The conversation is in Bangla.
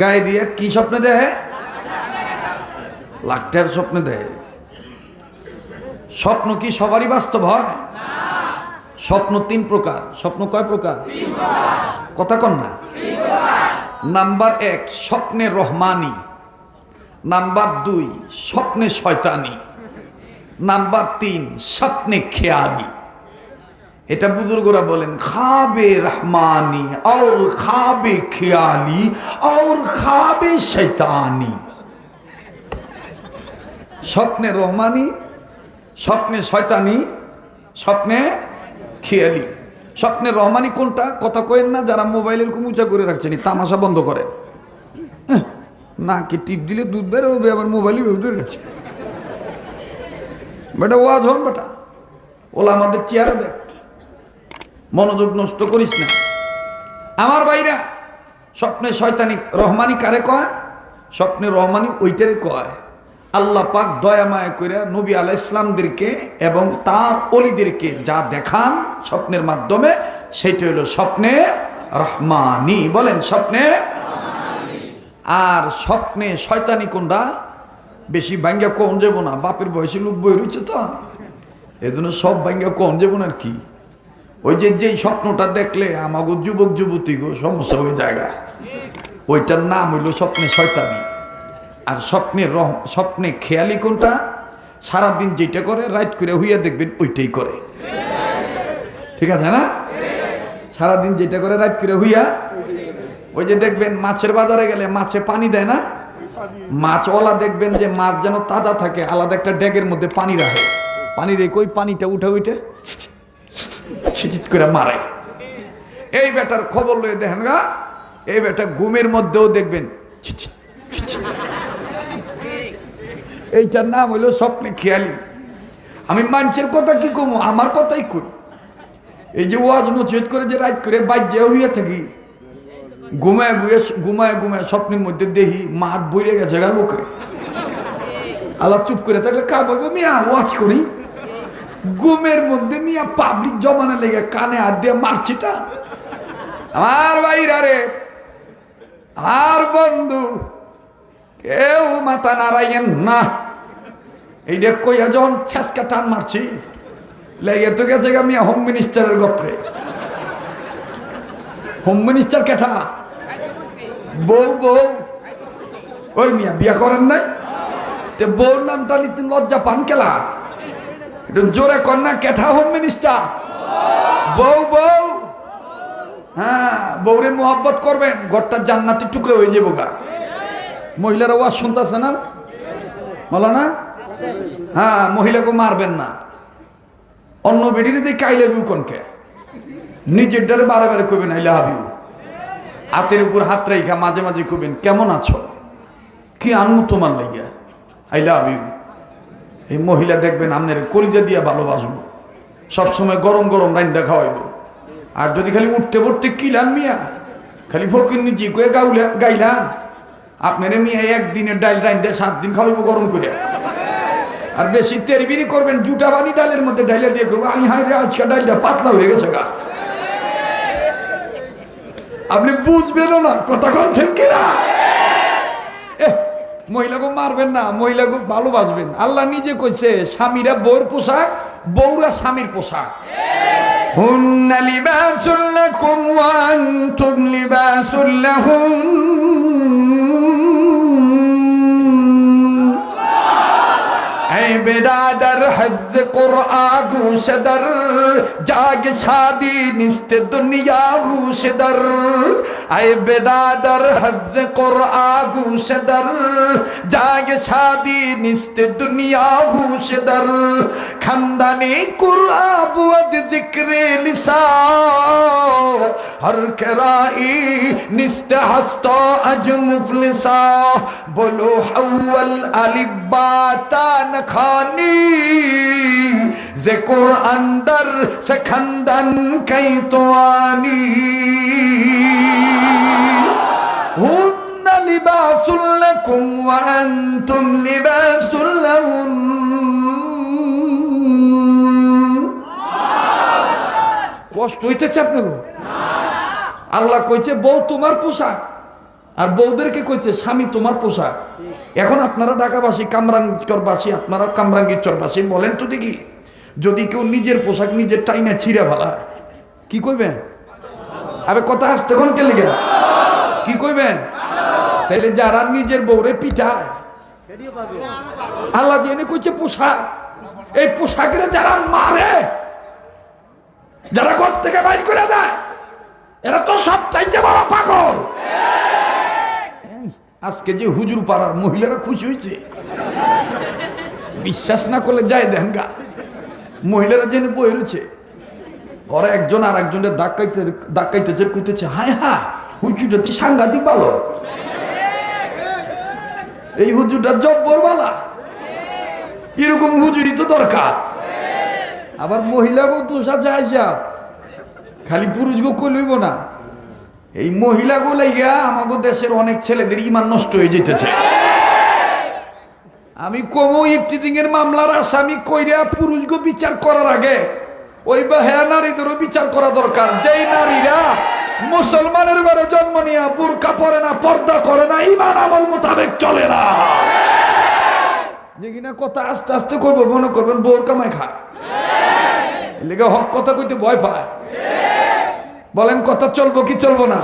গায়ে দিয়ে কি স্বপ্নে দেয়? লাখ টাকার স্বপ্নে দেয়। স্বপ্ন কি সবারই বাস্তব হয়? স্বপ্ন তিন প্রকার। স্বপ্ন কয় প্রকার? কথা কন না। নাম্বার এক, স্বপ্নে রহমানি। নাম্বার দুই, স্বপ্নে শয়তানি। নাম্বার তিন, স্বপ্নে খেয়ালি। এটা বুজুর্গরা বলেন, খাবে রহমানি আর খাবে খেয়ালি আর খাবে শৈতানি স্বপ্নে রহমানি, স্বপ্নে শয়তানি, স্বপ্নে খেয়ালি। স্বপ্নে রহমানি কোনটা? কথা কয়েন না, যারা মোবাইলের খুব উঁচা করে রাখছেন তামাশা বন্ধ করেন। হ্যাঁ, নাকি টিপ দিলে দুধ বেরো হবে, আবার মোবাইল রাখছে বেটা, ওয়াজ হন বেটা। ওলা আমাদের চেয়ারে দেখ। মনোযোগ নষ্ট করিস না। আমার বাইরা স্বপ্নে শয়তানি রহমানি কারে কয়? স্বপ্নে রহমানি ওইটারে কয়। আল্লাহ পাক দয়া মায়া করে নবী আলাহ ইসলামদেরকে এবং তার অলিদেরকে যা দেখান স্বপ্নের মাধ্যমে সেটা হলো স্বপ্নে রহমানি। বলেন স্বপ্নে? আর স্বপ্নে শয়তানি কোনটা? বেশি ভাঙ্গা কম যাব না, বাপের বয়সে লোক বই রয়েছে তো। এই জন্য সব ভাঙ্গা কম যাব না আর কি। ওই যে যেই স্বপ্নটা দেখলে আমাগো যুবক যুবতী গো, সমস্যা হয়ে জায়গা ওইটার নাম হইল স্বপ্নে শয়তানি। আর স্বপ্নের রহ, স্বপ্নে খেয়ালি কোনটা? সারাদিন যেটা করে, রাইট করে হইয়া দেখবেন ওইটাই করে। ঠিক আছে না? সারাদিন যেটা করে, রাইট করে হইয়া ওই যে দেখবেন মাছের বাজারে গেলে মাছে পানি দেয় না? মাছওয়ালা দেখবেন যে মাছ যেন তাজা থাকে, আলাদা একটা ড্যাগের মধ্যে পানি রাখে। পানি রেখে ওই পানিটা উঠে উঠে? ছিটিট করে মারে। এই বেটার খবর লয়ে দেখেন গা, এই বেটা ঘুমের মধ্যেও দেখবেন। এইটার নাম হইল স্বপ্নে খেয়ালি। আমি মানুষের কথা কি কমু? আমার কথাই কই? এই যে ওয়াজ নচিহত করে যে রাত করে বাজ্যা হইয়া থাকি, ঘুমায় গুয়ে ঘুমায় ঘুমায় স্বপ্নের মধ্যে দেহি মাঠ বইরে গেছে গা লোকে। আল্লাহ চুপ করে থাকলে কা বলব মিয়া, ওয়াজ করি। ঘুমের মধ্যে মিয়া পাবলিক জমানা লেগে কানে হাত দিয়ে মারছিটা। আর বাইরা রে আর বন্ধু, কেউ মাথা নাড়াইয়েন না। এই দেখ কইয়া যখন ছেসকা টান মারছি, লেগে তো গেছে মিয়া হোম মিনিস্টারের গপ্রে হোম মিনিস্টার কেঠা বউ বউ। ওই মিয়া বিয়া করেন নাই? তে বউর নামটা লিখতে লজ্জা পান কেলা? একটু জোরে কন্যা কেঠা হোম মিনিস্টার বউ বউ। হ্যাঁ বউরে মোহাব্বত করবেন, ঘরটা জান্নাতি টুকরে হয়ে যাব গা। মহিলারা ওয়াজ শুনতেছে না? বলো না হ্যাঁ মহিলাকে মারবেন না। অন্য বেডিরে দিয়ে কাইলে বিউ কনকে? নিজের ডারে বারে বারে কবেন আইলে হাবিউ হাতের উপর হাত রাইখা মাঝে মাঝে কবেন কেমন আছো? কি আনমু তোমার লাইয়া আইলে ইউ এই মহিলা দেখবেন আপনার কলিজা দিয়া ভালোবাসবো। সবসময় গরম গরম রাইন দেখা হইব আর যদি খালি উঠতে পড়তে কিলান মিয়া? খালি ফকির নিজে কয়ে গাউলা, গাইলাম। আপনারা মিয়া একদিনের ডাইল রাইন দিয়ে সাত দিন খাওয়াইবো গরম করে আর বেশি তেরবিরি করবেন, জুটা বানি ডালের মধ্যে ডাইলে দিয়ে করব আই হাই আজকে ডালটা পাতলা হয়ে গেছে গা। আপনি বুঝবেনও না, কথা কতক্ষণ ঠিক কিনা? মহিলাকে মারবেন না মহিলাকে ভালোবাসবেন। আল্লাহ নিজে কইছে, স্বামীরা বউর পোশাক, বউরা স্বামীর পোশাক। হুন্না লিবাসুল্লাকুম ওয়া আনতুম লিবাসুল বেড়াদার হজ কোরআ ঘুষদর জাগ শাদি নিস্ত দুনিয়া ঘুষদর আয় বেড়াদার হজ কোরআ ঘুষদর জাগ শাদি নিস্ত দুনিয়া ঘুষদর খানদানি কুরআ বুয়াদ জিক্রে লিসা হর কেরাই নিস্তে হস্ত আজ মুফলিসা বলো হাওয়াল আলিব্বা তান খানি। যে কোরআন দর সখন্দন কই তো আনি। হুন্ন লিবাসুল লাকুম ওয়া আনতুম লিবাসুল কষ্ট হইতেছে আপনার আল্লাহ কইছে, বউ তোমার পোশাক। আর বউদেরকে কইছে, স্বামী তোমার পোশাক। এখন আপনারা ঢাকাবাসী কামরাঙ্গিচরবাসী আপনারা কামরাঙ্গিচরবাসী বলেন তো দেখি, যদি কেউ নিজের পোশাক নিজের টাইনে ছিঁড়ে ফেলা কি কইবেন? আবে কথা আসতে কোন কে লিগে? কি কইবেন? তাইলে যারা নিজের বউরে পিঠায় আল্লাহ জেনে কইছে পোশাক, এই পোশাকের যারা মারে, যারা ঘর থেকে বাইর করে দেয় এরা তো সব চাইতে বড় পাগল। আজকে যে হুজুর পাড়ার মহিলারা খুশি হয়েছে। বিশ্বাস না করলে যায় দেন গা। মহিলারা জেনে বই রয়েছে। ওরা একজন আর একজনের ধাক্কাইতে ধাক্কাইতেছে কইতেছে, হায় হ্যাঁ হুজুরটা সাংঘাতিক ভালো এই হুজুরটা জব্বর বালা। এরকম হুজুরি তো দরকার। আবার মহিলাকেও দোষ আছে, আইসা। খালি পুরুষ পুরুষগো কইলইব না? এই মহিলাগো লাইগা আমাগো দেশের অনেক ছেলেদের ইমান নষ্ট হয়ে যেতেছে আমি কমো ইফটিজিং এর মামলার আসামি কইরা পুরুষগো বিচার করার আগে, ওই বা হ্যাঁ নারীদেরও বিচার করা দরকার। যেই নারীরা মুসলমানের ঘরে জন্ম নিয়ে বুরকা পরে না, পর্দা করে না, ইমান আমল মোতাবেক চলে না। যে কিনা কথা আস্তে আস্তে কইব, মনে করবেন বোর কামাই খায় লেগে হক কথা কইতে ভয় পায়। বলেন কথা চলবো কি চলবো না?